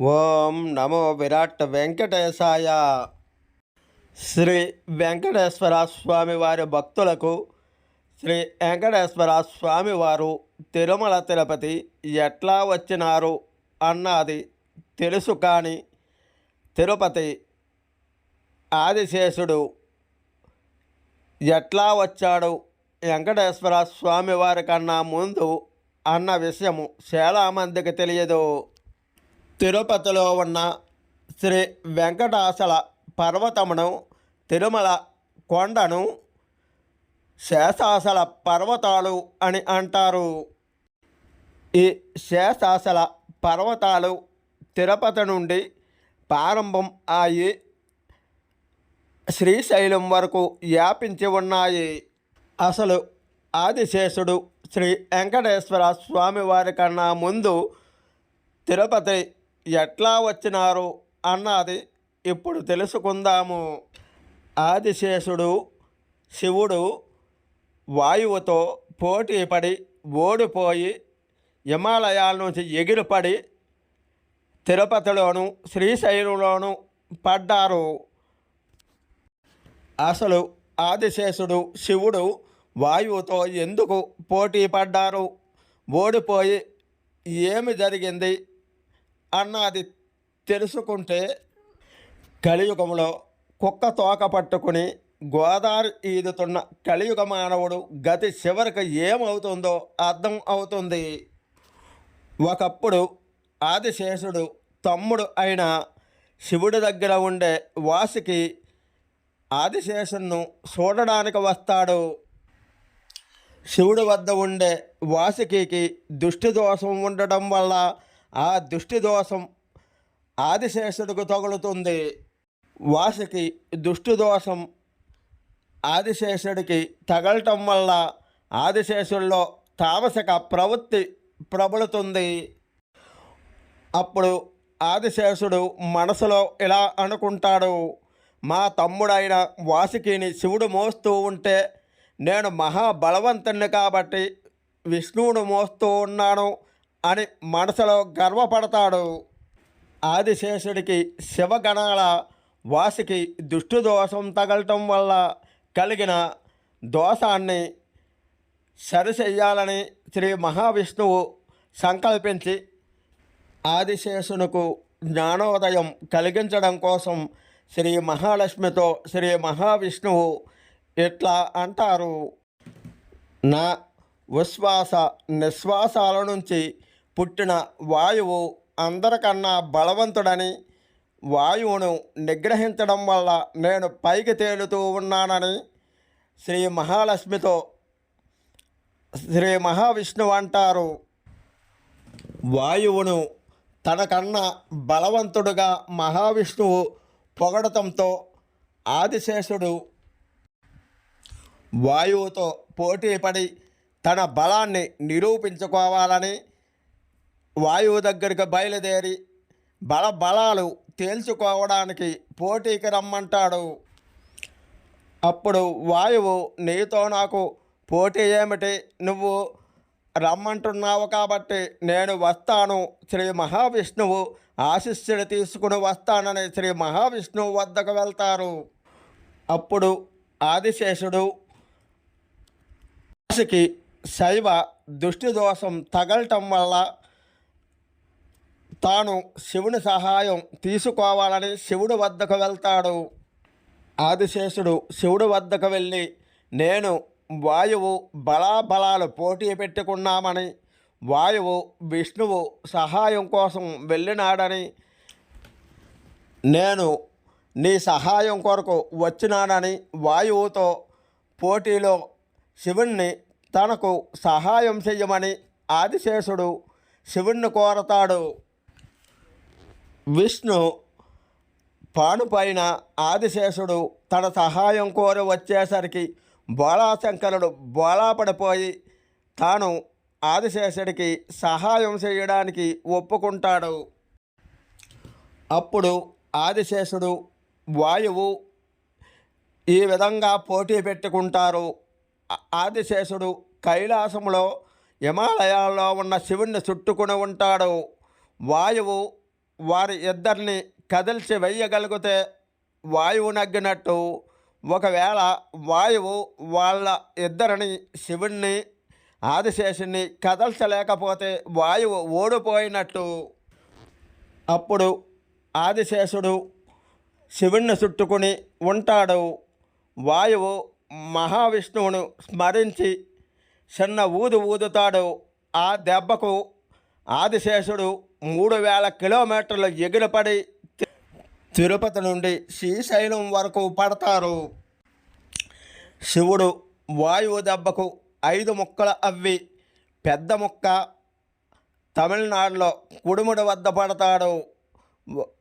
ఓం నమో విరాట్ వెంకటేశాయ. శ్రీ వెంకటేశ్వర స్వామి వారి భక్తులకు శ్రీ వెంకటేశ్వర స్వామి వారు తిరుమల తిరుపతి ఎట్లా వచ్చినారు అన్నది తెలుసు కానీ తిరుపతి ఆదిశేషుడు ఎట్లా వచ్చాడు వెంకటేశ్వర స్వామి వారి కన్నా ముందు అన్న విషయము చాలామందికి తెలియదు. తిరుపతిలో ఉన్న శ్రీ వెంకటాచల పర్వతమును తిరుమల కొండను శేషాచల పర్వతాలు అని అంటారు. ఈ శేషాచల పర్వతాలు తిరుపతి నుండి ప్రారంభం అయి శ్రీశైలం వరకు వ్యాపించి ఉన్నాయి. అసలు ఆదిశేషుడు శ్రీ వెంకటేశ్వర స్వామి వారి కన్నా ముందు తిరుపతి ఎట్లా వచ్చినారు అన్నది ఇప్పుడు తెలుసుకుందాము. ఆదిశేషుడు శివుడు వాయువుతో పోటీపడి ఓడిపోయి హిమాలయాల నుంచి ఎగిరిపడి తిరుపతిలోను శ్రీశైలంలోను పడ్డారు. అసలు ఆదిశేషుడు శివుడు వాయువుతో ఎందుకు పోటీ పడ్డారు? ఓడిపోయి ఏమి జరిగింది? అన్నది తెలుసుకుంటే కలియుగంలో కుక్క తోక పట్టుకుని గోదావరి ఈదుతున్న కలియుగ మానవుడు గతి చివరికి ఏమవుతుందో అర్థం అవుతుంది. ఒకప్పుడు ఆదిశేషుడు తమ్ముడు అయిన శివుడి దగ్గర ఉండే వాసికి ఆదిశేషును చూడడానికి వస్తాడు. శివుడి వద్ద ఉండే వాసుకికి దుష్టి దోషం ఉండడం వల్ల ఆ దుష్టి దోషం ఆదిశేషుడికి తగులుతుంది. వాసుకి దుష్టి దోషం ఆదిశేషుడికి తగలటం వల్ల ఆదిశేషుల్లో తామసిక ప్రవృత్తి ప్రబలుతుంది. అప్పుడు ఆదిశేషుడు మనసులో ఇలా అనుకుంటాడు మా తమ్ముడైన వాసుకిని శివుడు మోస్తూ ఉంటే నేను మహాబలవంతుణ్ణి కాబట్టి విష్ణువును మోస్తూ ఉన్నాను. అని మనసులో గర్వపడతాడు. ఆదిశేషుడికి శివగణాల వాసికి దుష్టు దోషం తగలటం వల్ల కలిగిన దోషాన్ని సరిచెయ్యాలని శ్రీ మహావిష్ణువు సంకల్పించి ఆదిశేషునకు జ్ఞానోదయం కలిగించడం కోసం శ్రీ మహాలక్ష్మితో శ్రీ మహావిష్ణువు ఇట్లా అంటారు. నా ఉశ్వాస నిశ్వాసాల నుంచి పుట్టిన వాయువు అందరికన్నా బలవంతుడని వాయువును నిగ్రహించడం వల్ల నేను పైకి తేలుతూ ఉన్నానని శ్రీ మహాలక్ష్మితో శ్రీ మహావిష్ణువు అంటారు. వాయువును తనకన్నా బలవంతుడుగా మహావిష్ణువు పొగడటంతో ఆదిశేషుడు వాయువుతో పోటీపడి తన బలాన్ని నిరూపించుకోవాలని వాయువు దగ్గరికి బయలుదేరి బల బలాలు తేల్చుకోవడానికి పోటీకి రమ్మంటాడు. అప్పుడు వాయువు నీతో నాకు పోటీ ఏమిటి? నువ్వు రమ్మంటున్నావు కాబట్టి నేను వస్తాను. శ్రీ మహావిష్ణువు ఆశిష్యుడు తీసుకుని వస్తానని శ్రీ మహావిష్ణువు వద్దకు వెళ్తారు. అప్పుడు ఆదిశేషుడు మనిషికి శైవ దృష్టి దోషం తగలటం వల్ల తాను శివుని సహాయం తీసుకోవాలని శివుడి వద్దకు వెళ్తాడు. ఆదిశేషుడు శివుడి వద్దకు వెళ్ళి నేను వాయువు బలాబలాలు పోటీ పెట్టుకున్నామని వాయువు విష్ణువు సహాయం కోసం వెళ్ళినాడని నేను నీ సహాయం కొరకు వచ్చినాడని వాయువుతో పోటీలో శివుణ్ణి తనకు సహాయం చెయ్యమని ఆదిశేషుడు శివుణ్ణి కోరతాడు. విష్ణు పానుపైన ఆదిశేషుడు తన సహాయం కోరి వచ్చేసరికి బోళాశంకరుడు బోళాపడిపోయి తాను ఆదిశేషుడికి సహాయం చేయడానికి ఒప్పుకుంటాడు. అప్పుడు ఆదిశేషుడు వాయువు ఈ విధంగా పోటీ పెట్టుకుంటారు. ఆదిశేషుడు కైలాసంలో హిమాలయాల్లో ఉన్న శివుణ్ణి చుట్టుకుని ఉంటాడు. వాయువు వారి ఇద్దరిని కదిల్చి వెయ్యగలిగితే వాయువు నగ్గినట్టు. ఒకవేళ వాయువు వాళ్ళ ఇద్దరిని శివుణ్ణి ఆదిశేషుణ్ణి కదల్చలేకపోతే వాయువు ఓడిపోయినట్టు. అప్పుడు ఆదిశేషుడు శివుణ్ణి చుట్టుకుని ఉంటాడు. వాయువు మహావిష్ణువును స్మరించి చిన్న ఊదు ఊదుతాడు. ఆ దెబ్బకు ఆదిశేషుడు మూడు వేల కిలోమీటర్లు ఎగిరిపడి తిరుపతి నుండి శ్రీశైలం వరకు పడతారు. శివుడు వాయువు దెబ్బకు ఐదు ముక్కలు అవ్వి పెద్ద ముక్క తమిళనాడులో కుడుముడి వద్ద పడతాడు.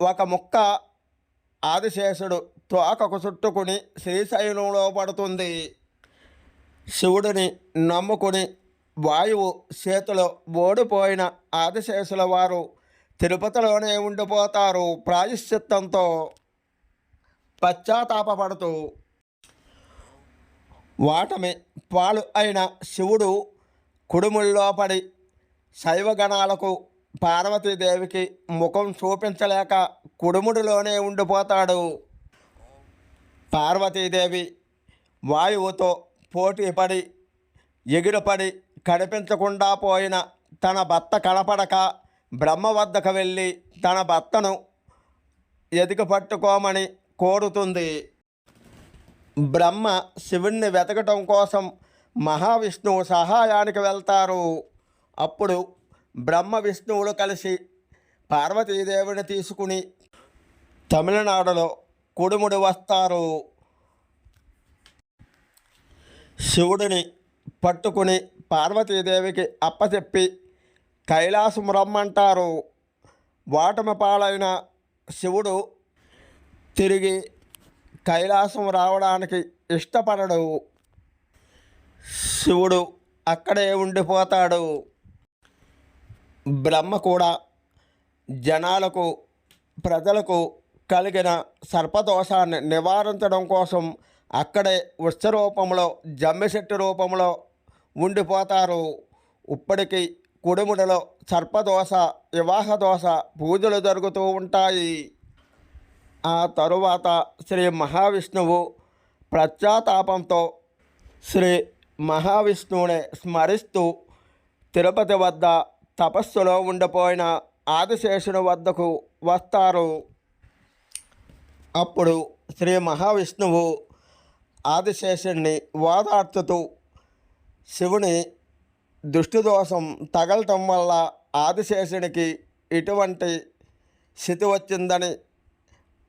ఒక ముక్క ఆదిశేషుడు తోకకు చుట్టుకుని శ్రీశైలంలో పడుతుంది. శివుడిని నమ్ముకుని వాయువు చేతిలో ఓడిపోయిన ఆదిశేషుల వారు తిరుపతిలోనే ఉండిపోతారు ప్రాయశ్చిత్తంతో పశ్చాత్తాపడుతూ వాటమి పాలు అయిన శివుడు కుడుముల్లో పడి శైవగణాలకు పార్వతీదేవికి ముఖం చూపించలేక కుడుముడిలోనే ఉండిపోతాడు. పార్వతీదేవి వాయువుతో పోటీపడి ఎగిరిపడి కనిపించకుండా పోయిన తన భర్త కనపడక బ్రహ్మ వద్దకు వెళ్ళి తన భర్తను ఎదిగి పట్టుకోమని కోరుతుంది. బ్రహ్మ శివుణ్ణి వెతకటం కోసం మహావిష్ణువు సహాయానికి వెళ్తారు. అప్పుడు బ్రహ్మ విష్ణువులు కలిసి పార్వతీదేవిని తీసుకుని తమిళనాడులో కుడుముడి వస్తారు. శివుడిని పట్టుకుని పార్వతీదేవికి అప్పచెప్పి కైలాసం రమ్మంటారు. వాటమి పాలైన శివుడు తిరిగి కైలాసం రావడానికి ఇష్టపడడు. శివుడు అక్కడే ఉండిపోతాడు. బ్రహ్మ కూడా జనాలకు ప్రజలకు కలిగిన సర్పదోషాన్ని నివారించడం కోసం అక్కడే వృక్ష రూపంలో జమ్మి చెట్టు రూపంలో ఉండిపోతారు. ఇప్పటికీ కుడుముడిలో సర్పదోష వివాహ దోష పూజలు జరుగుతూ ఉంటాయి. ఆ తరువాత శ్రీ మహావిష్ణువు ప్రత్యాతాపంతో శ్రీ మహావిష్ణువుని స్మరిస్తూ తిరుపతి వద్ద తపస్సులో ఉండిపోయిన ఆదిశేషుని వద్దకు వస్తారు. అప్పుడు శ్రీ మహావిష్ణువు ఆదిశేషుణ్ణి ఓదార్చుతూ శివుని దృష్టిదోషం తగలటం వల్ల ఆదిశేషునికి ఇటువంటి స్థితి వచ్చిందని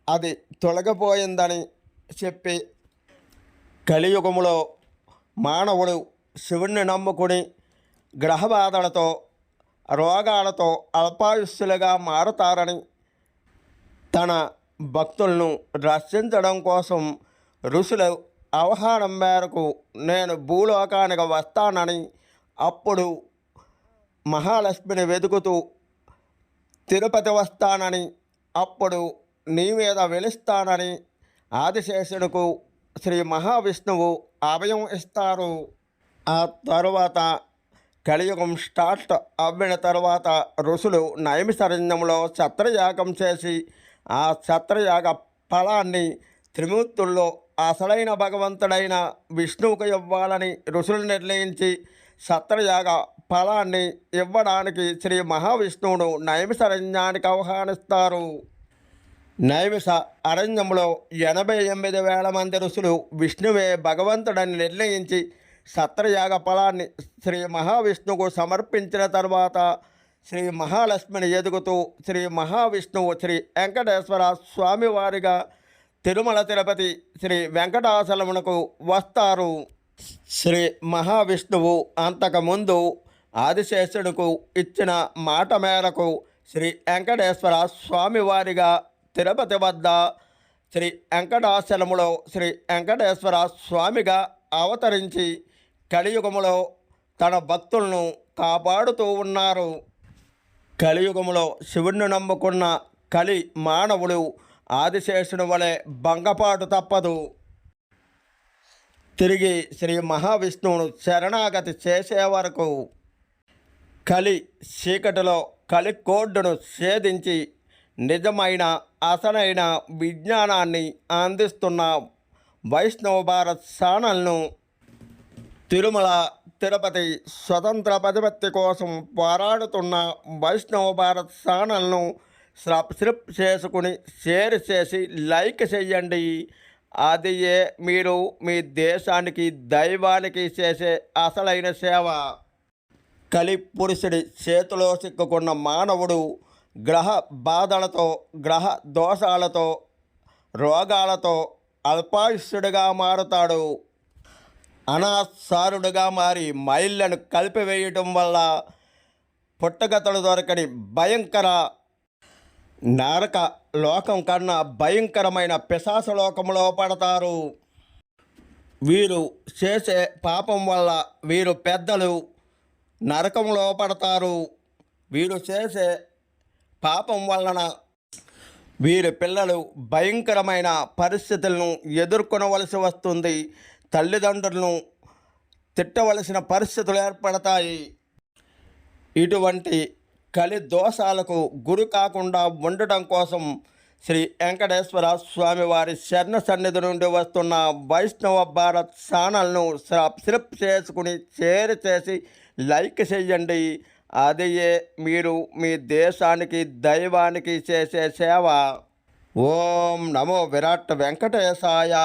అది తొలగిపోయిందని చెప్పి కలియుగములో మానవుడు శివుణ్ణి నమ్ముకుని గ్రహబాధలతో రోగాలతో అల్పాయుస్సులుగా మారుతారని తన భక్తులను రక్షించడం కోసం ఋషులు అవహారం మేరకు నేను భూలోకానికి వస్తానని అప్పుడు మహాలక్ష్మిని వెతుకుతూ తిరుపతి వస్తానని అప్పుడు నీ మీద వెలుస్తానని ఆదిశేషుడుకు శ్రీ మహావిష్ణువు అభయం ఇస్తారు. ఆ తరువాత కలియుగం స్టార్ట్ అవ్విన తర్వాత ఋషులు నైమిషారణ్యంలో ఛత్రయాగం చేసి ఆ ఛత్రయాగ ఫలాన్ని త్రిమూర్తుల్లో అసలైన భగవంతుడైన విష్ణువుకు ఇవ్వాలని ఋషులు నిర్ణయించి సత్రయాగ ఫలాన్ని ఇవ్వడానికి శ్రీ మహావిష్ణువును నైమిష అరణ్యానికి ఆహ్వానిస్తారు. నైమిష అరణ్యంలో ఎనభై ఎనిమిది వేల మంది ఋషులు విష్ణువే భగవంతుడని నిర్ణయించి సత్రయాగ ఫలాన్ని శ్రీ మహావిష్ణువుకు సమర్పించిన తర్వాత శ్రీ మహాలక్ష్మిని ఎదుగుతూ శ్రీ మహావిష్ణువు శ్రీ వెంకటేశ్వర స్వామివారిగా తిరుమల తిరుపతి శ్రీ వెంకటాచలమునకు వస్తారు. శ్రీ మహావిష్ణువు అంతకుముందు ఆదిశేషుడుకు ఇచ్చిన మాట మేరకు శ్రీ వెంకటేశ్వర స్వామివారిగా తిరుపతి వద్ద శ్రీ వెంకటాచలములో శ్రీ వెంకటేశ్వర స్వామిగా అవతరించి కలియుగములో తన భక్తులను కాపాడుతూ ఉన్నారు. కలియుగములో శివుణ్ణి నమ్ముకున్న కలి మానవుడు ఆదిశేషుని వలె భంగపాటు తప్పదు. తిరిగి శ్రీ మహావిష్ణువును శరణాగతి చేసే వరకు కలి చీకటిలో కలి కోడ్డును ఛేదించి నిజమైన అసలైన విజ్ఞానాన్ని అందిస్తున్న వైష్ణవ భారత్ ఛానల్ను తిరుమల తిరుపతి స్వతంత్ర ప్రతిపత్తి కోసం పోరాడుతున్న వైష్ణవ భారత్ ఛానల్ను సబ్స్క్రైబ్ చేసుకుని షేర్ చేసి లైక్ చేయండి. అది ఏ మీరు మీ దేశానికి దైవానికి చేసే అసలైన సేవ. కలి పురుషుడి చేతిలో చిక్కుకున్న మానవుడు గ్రహ బాధలతో గ్రహ దోషాలతో రోగాలతో అల్పాయుష్యుడిగా మారుతాడు. అనాసారుడుగా మారి మైళ్ళను కలిపివేయటం వల్ల పుట్టగతలు దొరకని భయంకర నరక లోకం కన్నా భయంకరమైన పిశాస లోకంలో పడతారు. వీరు చేసే పాపం వల్ల వీరు పెద్దలు నరకంలో పడతారు. వీరు చేసే పాపం వలన వీరి పిల్లలు భయంకరమైన పరిస్థితులను ఎదుర్కొనవలసి వస్తుంది. తల్లిదండ్రులను తిట్టవలసిన పరిస్థితులు ఏర్పడతాయి. ఇటువంటి కలి దోషాలకు గురి కాకుండా ఉండటం కోసం శ్రీ వెంకటేశ్వర స్వామివారి శరణ సన్నిధి నుండి వస్తున్న వైష్ణవ భారత్ ఛానల్ను సబ్స్క్రైబ్ చేసుకుని షేర్ చేసి లైక్ చేయండి. అదియే మీరు మీ దేశానికి దైవానికి చేసే సేవ. ఓం నమో విరాట్ వెంకటేశాయ.